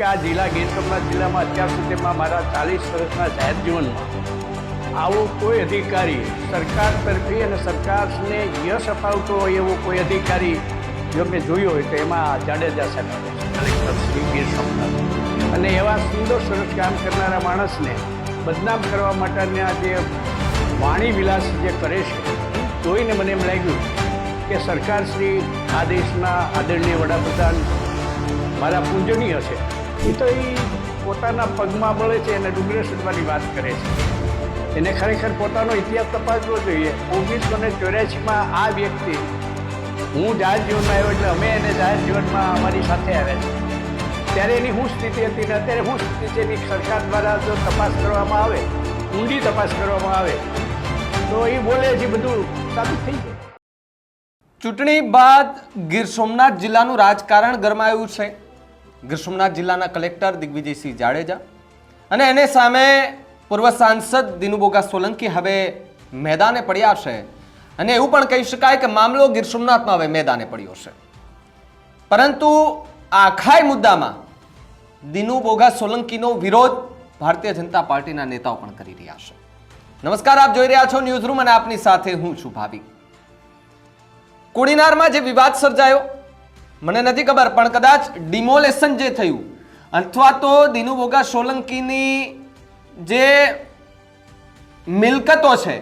કે આ જિલ્લા ગીર સોમનાથ જિલ્લામાં અત્યાર સુધીમાં મારા ચાલીસ વર્ષના જાહેર જીવનમાં આવો કોઈ અધિકારી સરકાર તરફી અને સરકારને યશ અપાવતો હોય એવો કોઈ અધિકારી જો મેં જોયો હોય તો એમાં જાડેજા સાહેબ ગીર સોમનાથ. અને એવા સુંદર સરસ કામ કરનારા માણસને બદનામ કરવા માટેના જે વાણી વિલાસ જે કરે છે, જોઈને મને એમ લાગ્યું કે સરકાર શ્રી આ દેશના આદરણીય વડાપ્રધાન મારા પૂજનીય છે. એ તો એ પોતાના પગમાં બળે છે અને ડુંગરે સુધવાની વાત કરે છે. એને ખરેખર પોતાનો ઇતિહાસ તપાસવો જોઈએ. ઓગણીસો ને ચોર્યાસીમાં આ વ્યક્તિ, હું જાહેર જીવનમાં આવ્યો એટલે અમે એને જાહેર જીવનમાં અમારી સાથે આવ્યા છે ત્યારે એની શું સ્થિતિ હતી ને અત્યારે શું સ્થિતિ છે એની સરકાર દ્વારા જો તપાસ કરવામાં આવે, ઊંડી તપાસ કરવામાં આવે, તો એ બોલે છે બધું સાબિત થઈ જાય. ચૂંટણી બાદ ગીર સોમનાથ જિલ્લાનું રાજકારણ ગરમાયું છે. ગીર સોમનાથ જિલ્લાના કલેક્ટર દિગ્વિજયસિંહ જાડેજા અને એને સામે પૂર્વ સાંસદ દિનુબોગા સોલંકી હવે મેદાને પડ્યા છે. અને એવું પણ કહી શકાય કે મામલો ગીર સોમનાથમાં હવે મેદાને પડ્યો છે. પરંતુ આખાય મુદ્દામાં દિનુ બોગા સોલંકીનો વિરોધ ભારતીય જનતા પાર્ટીના નેતાઓ પણ કરી રહ્યા છે. નમસ્કાર, આપ જોઈ રહ્યા છો ન્યૂઝ રૂમ અને આપની સાથે હું છું ભાવિક. કોડીનારમાં જે વિવાદ સર્જાયો મને નથી ખબર, પણ કદાચ ડિમોલેશન જે થયું, અથવા તો દિનુભોગા સોલંકીની જે મિલકતો છે,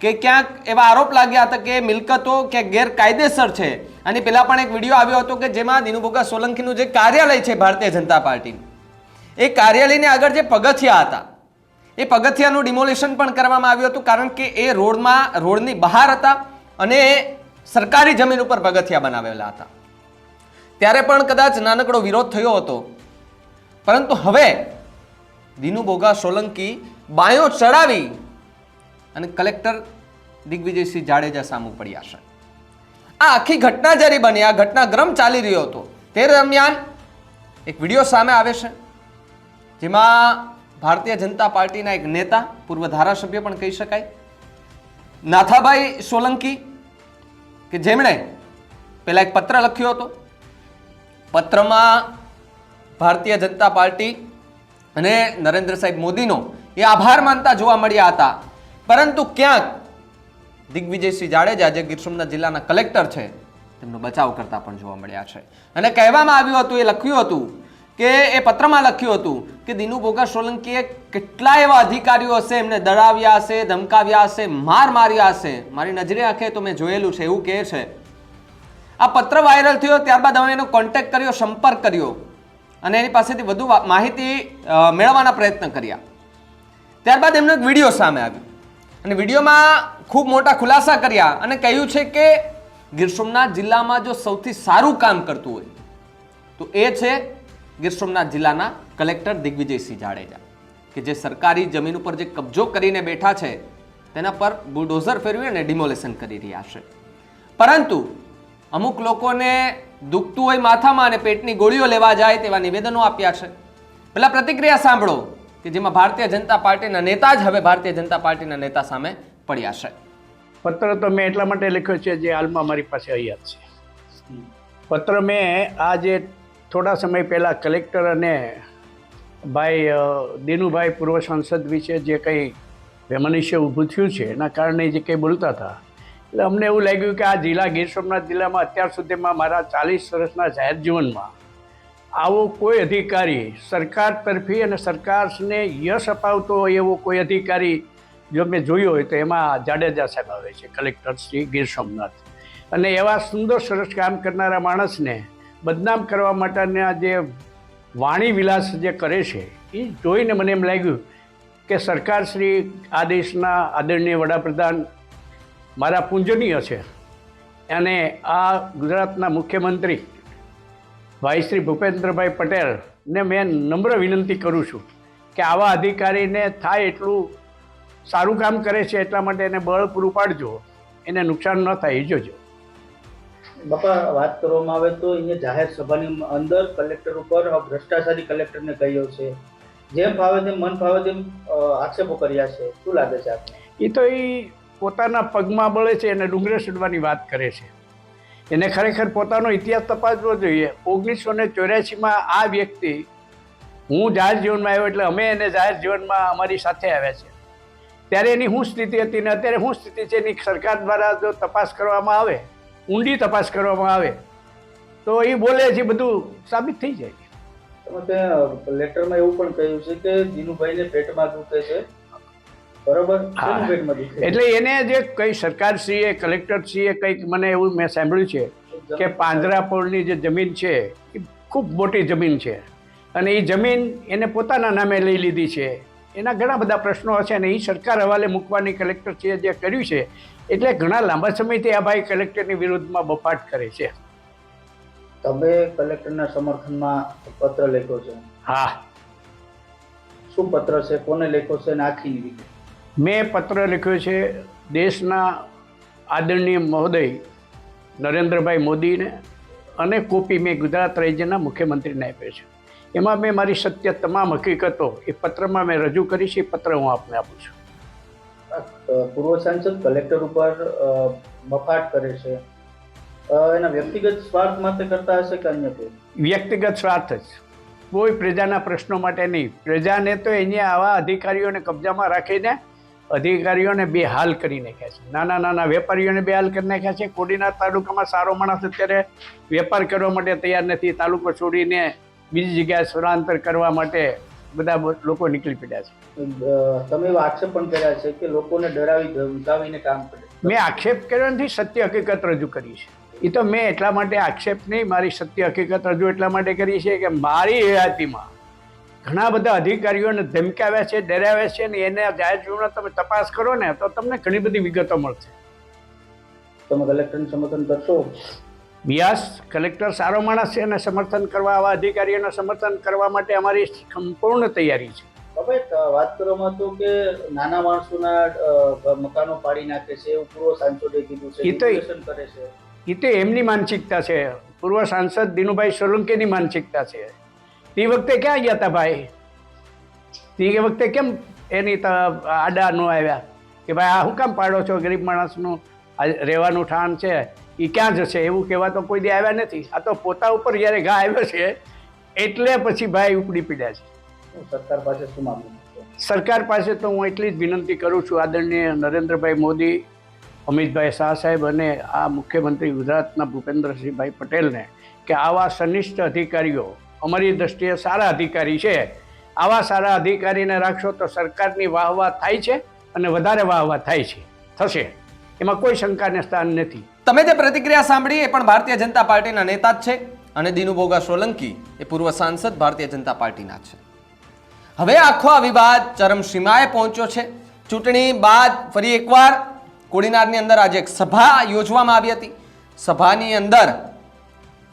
કે ક્યાંક એવા આરોપ લાગ્યા હતા કે મિલકતો કે ગેરકાયદેસર છે. અને પહેલાં પણ એક વીડિયો આવ્યો હતો કે જેમાં દિનુભોગા સોલંકીનું જે કાર્યાલય છે ભારતીય જનતા પાર્ટીનું એ કાર્યાલયને આગળ જે પગથિયા હતા, એ પગથિયાનું ડિમોલેશન પણ કરવામાં આવ્યું હતું, કારણ કે એ રોડમાં, રોડની બહાર હતા અને સરકારી જમીન ઉપર પગથિયા બનાવેલા હતા. ત્યારે પણ કદાચ નાનકડો વિરોધ થયો હતો. પરંતુ હવે દિનુ બોગા સોલંકી બાયો ચડાવી અને કલેક્ટર દિગ્વિજયસિંહ જાડેજા સામું પડ્યા છે આ આખી ઘટના જ્યારે બની, આ ઘટનાક્રમ ચાલી રહ્યો હતો, તે દરમિયાન એક વીડિયો સામે આવે છે, જેમાં ભારતીય જનતા પાર્ટીના એક નેતા, પૂર્વ ધારાસભ્ય પણ કહી શકાય, નાથાભાઈ સોલંકી, કે જેમણે પહેલાં એક પત્ર લખ્યો હતો પત્રમાં ભારતીય જનતા પાર્ટી અને નરેન્દ્ર સાહેબ મોદીનો એ આભાર માનતા જોવા મળ્યા હતા. પરંતુ ક્યાંક દિગ્વિજયસિંહ જાડેજા, જે ગીર સોમનાથ જિલ્લાના કલેક્ટર છે, તેમનો બચાવ કરતા પણ જોવા મળ્યા છે. અને કહેવામાં આવ્યું હતું, એ લખ્યું હતું કે, એ પત્રમાં લખ્યું હતું કે, દિનુ બોગા સોલંકીએ કેટલા એવા અધિકારીઓ હશે, એમને દડાવ્યા હશે, ધમકાવ્યા હશે, માર માર્યા હશે. મારી નજરે આંખે તો મેં જોયેલું છે, એવું કહે છે. આ પત્ર વાયરલ થયો, ત્યારબાદ અમે એનો કોન્ટેક્ટ કર્યો, સંપર્ક કર્યો અને એની પાસેથી વધુ માહિતી મેળવવાના પ્રયત્ન કર્યા. ત્યારબાદ એમનો એક વીડિયો સામે આવ્યો. અને વિડીયોમાં ખૂબ મોટા ખુલાસા કર્યા અને કહ્યું છે કે ગીર સોમનાથ જિલ્લામાં જો સૌથી સારું કામ કરતું હોય, તો એ છે ગીર સોમનાથ જિલ્લાના કલેક્ટર દિગ્વિજયસિંહ જાડેજા, કે જે સરકારી જમીન ઉપર જે કબજો કરીને બેઠા છે, તેના પર બુલડોઝર ફેરવી અને ડિમોલેશન કરી રહ્યા છે. પરંતુ અમુક લોકોને દુખતું હોય માથામાં અને પેટની ગોળીઓ લેવા જાય તેવા નિવેદનો આપ્યા છે. પેલા પ્રતિક્રિયા સાંભળો કે જેમાં ભારતીય જનતા પાર્ટીના નેતા જ હવે ભારતીય જનતા પાર્ટીના નેતા સામે પડ્યા છે. પત્ર તો મેં એટલા માટે લખ્યો છે જે હાલમાં મારી પાસે અહીંયા છે. પત્ર મેં આ જે થોડા સમય પહેલાં કલેક્ટર અને ભાઈ દિનુભાઈ પૂર્વ સાંસદ વિશે જે કંઈ વેમનિષ્ય ઊભું થયું છે એના કારણે જે કંઈ બોલતા હતા એટલે અમને એવું લાગ્યું કે આ જિલ્લા ગીર સોમનાથ જિલ્લામાં અત્યાર સુધીમાં મારા ચાલીસ વર્ષના જાહેર જીવનમાં આવો કોઈ અધિકારી સરકાર તરફી અને સરકારને યશ અપાવતો હોય એવો કોઈ અધિકારી જો મેં જોયો હોય તો એમાં જાડેજા સાહેબ આવે છે, કલેક્ટર શ્રી ગીર સોમનાથ. અને એવા સુંદર સરસ કામ કરનારા માણસને બદનામ કરવા માટેના જે વાણી વિલાસ જે કરે છે એ જોઈને મને એમ લાગ્યું કે સરકાર શ્રી આ દેશના આદરણીય વડાપ્રધાન મારા પૂજનીય છે. અને આ ગુજરાતના મુખ્યમંત્રી ભાઈ શ્રી ભૂપેન્દ્રભાઈ પટેલને મેં નમ્ર વિનંતી કરું છું કે આવા અધિકારીને થાય એટલું સારું કામ કરે છે એટલા માટે એને બળ પૂરું પાડજો એને નુકસાન ન થાય એ જોજો બાપા વાત કરવામાં આવે તો અહીંયા જાહેર સભાની અંદર કલેક્ટર ઉપર ભ્રષ્ટાચારી કલેક્ટરને કહ્યો છે. જેમ ફાવે તેમ મન ફાવે તેમ આક્ષેપો કર્યા છે. શું લાગે છે આપને? એ તો એ પોતાના પગમાં બળે છે અને ડુંગરે ચડવાની વાત કરે છે. એને ખરેખર પોતાનો ઇતિહાસ તપાસવો જોઈએ. ઓગણીસો ને ચોર્યાસીમાં આ વ્યક્તિ, હું જાહેર જીવનમાં આવ્યો એટલે અમે એને જાહેર જીવનમાં અમારી સાથે આવ્યા છે. ત્યારે એની શું સ્થિતિ હતી ને અત્યારે શું સ્થિતિ છે એની સરકાર દ્વારા જો તપાસ કરવામાં આવે, ઊંડી તપાસ કરવામાં આવે, તો એ બોલે છે બધું સાબિત થઈ જાય. લેટરમાં એવું પણ કહ્યું છે કે દિનુભાઈને પેટમાં દુખે છે. એટલે એને જે કઈ સરકારશ્રીએ કલેક્ટરશ્રીએ કંઈક મને એવું મેં સાંભળ્યું છે કે પાંજરાપોળની જે જમીન છે એ ખૂબ મોટી જમીન છે. અને એ જમીન એને પોતાના નામે લઈ લીધી છે. એના ઘણા બધા પ્રશ્નો હશે અને એ સરકાર હવાલે મૂકવાની કલેક્ટરશ્રીએ જે કર્યું છે એટલે ઘણા લાંબા સમયથી આ ભાઈ કલેક્ટરની વિરુદ્ધમાં બફાટ કરે છે. તમે કલેક્ટરના સમર્થનમાં પત્ર લખ્યો છે? હા. શું પત્ર છે? કોને લખ્યો છે? અને આખી મેં પત્ર લખ્યો છે દેશના આદરણીય મહોદય નરેન્દ્રભાઈ મોદીને અને કોપી મેં ગુજરાત રાજ્યના મુખ્યમંત્રીને આપ્યો છે. એમાં મેં મારી સત્ય તમામ હકીકતો એ પત્રમાં મેં રજૂ કરી છે એ પત્ર હું આપને આપું છું. પૂર્વ સાંસદ કલેક્ટર ઉપર મફાટ કરે છે. એના વ્યક્તિગત સ્વાર્થ માટે કરતા હશે કે અન્ય કોઈ? વ્યક્તિગત સ્વાર્થ જ. કોઈ પ્રજાના પ્રશ્નો માટે નહીં. પ્રજાને તો અહીંયા આવા અધિકારીઓને કબજામાં રાખીને અધિકારીઓને બેહાલ કરી નાખ્યા છે. નાના નાના વેપારીઓને બેહાલ કરી નાખ્યા છે. કોડીનાર તાલુકામાં સારો માણસ અત્યારે વેપાર કરવા માટે તૈયાર નથી. તાલુકો છોડીને બીજી જગ્યાએ સ્થળાંતર કરવા માટે બધા લોકો નીકળી પડ્યા છે. તમે આક્ષેપ પણ કર્યા છે કે લોકોને ડરાવી ધમકાવીને કામ કરે. મેં આક્ષેપ કર્યો નથી સત્ય હકીકત રજૂ કરી છે. એ તો મેં એટલા માટે આક્ષેપ નહીં મારી સત્ય હકીકત રજૂ એટલા માટે કરી છે કે મારી હયાતીમાં ઘણા બધા અધિકારીઓને ધમકાવ્યા છે ડરાવ્યા છે ને એને જાહેર જીવનમાં તમે તપાસ કરો ને તો તમને ઘણી બધી વિગતો મળશે. તમે કલેક્ટરને સમર્થન કરશો? વ્યાસ કલેક્ટર સારો માણસ છે અને સમર્થન કરવા આવા અધિકારીઓને સમર્થન કરવા માટે અમારી સંપૂર્ણ તૈયારી છે. વાત કરવામાં તો કે નાના માણસોના મકાનો પાડી નાખે છે એવું પૂર્વ સાંસદે કીધું છે કરે છે. એ તો એમની માનસિકતા છે. પૂર્વ સાંસદ દિનુભાઈ સોલંકીની માનસિકતા છે. તે વખતે ક્યાં ગયા હતા ભાઈ? તે વખતે કેમ એની આડા ન આવ્યા? કે ભાઈ આ હું કામ પાડો છો? ગરીબ માણસનું આ રહેવાનું ઠાણ છે. એ ક્યાં જશે? એવું કહેવા તો કોઈ દી આવ્યા નથી. આ તો પોતા ઉપર જ્યારે ઘા આવ્યો છે એટલે પછી ભાઈ ઉપડી પીડ્યા છે. સરકાર પાસે શું માંગવું? સરકાર પાસે તો હું એટલી જ વિનંતી કરું છું. આદરણીય નરેન્દ્રભાઈ મોદી અમિતભાઈ શાહ સાહેબ અને આ મુખ્યમંત્રી ગુજરાતના ભૂપેન્દ્રસિંહભાઈ પટેલને કે આવા સનિષ્ઠ અધિકારીઓ અમારી દ્રષ્ટિએ સારા અધિકારી છે. આવા સારા અધિકારીને રાખશો તો સરકારની વાહવા થાય છે અને વધારે વાહવા થાય છે. થશે. એમાં કોઈ શંકાને સ્થાન નથી. તમે જે પ્રતિક્રિયા સાંભળી એ પણ ભારતીય જનતા પાર્ટીના નેતા જ છે અને દિનુભોગા સોલંકી એ પૂર્વ સાંસદ ભારતીય જનતા પાર્ટીના છે. હવે આખો આ વિવાદ ચરમસીમાએ પહોંચ્યો છે. ચૂંટણી બાદ ફરી એકવાર કોડીનારની અંદર આજે એક સભા યોજવામાં આવી હતી. સભાની અંદર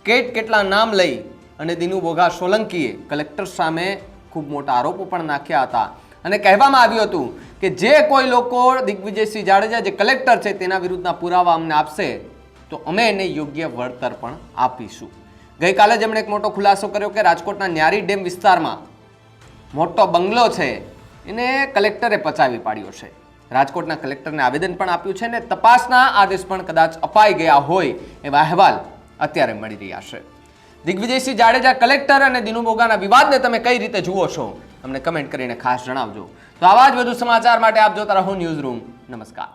કેટ કેટલા નામ લઈ અને દિનુ બોગા સોલંકીએ કલેક્ટર સામે ખૂબ મોટા આરોપો પણ નાખ્યા હતા. અને કહેવામાં આવ્યું હતું કે જે કોઈ લોકો દિગ્વિજયસિંહ જાડેજા જે કલેક્ટર છે તેના વિરુદ્ધના પુરાવા અમને આપશે, તો અમે એને યોગ્ય વળતર પણ આપીશું. ગઈકાલે જ એમણે એક મોટો ખુલાસો કર્યો કે રાજકોટના ન્યારી ડેમ વિસ્તારમાં મોટો બંગલો છે, એને કલેક્ટરે પચાવી પાડ્યો છે. રાજકોટના કલેક્ટરને આવેદન પણ આપ્યું છે અને તપાસના આદેશ પણ કદાચ અપાઈ ગયા હોય એવા અહેવાલ અત્યારે મળી રહ્યા છે. દિગ્વિજયસિંહ જાડેજા કલેક્ટર અને દિનુ બોગાના વિવાદને તમે કઈ રીતે જુઓ છો? અમને કમેન્ટ કરીને ખાસ જણાવજો. તો આવા જ વધુ સમાચાર માટે આપ જોતા રહો ન્યૂઝ રૂમ. નમસ્કાર.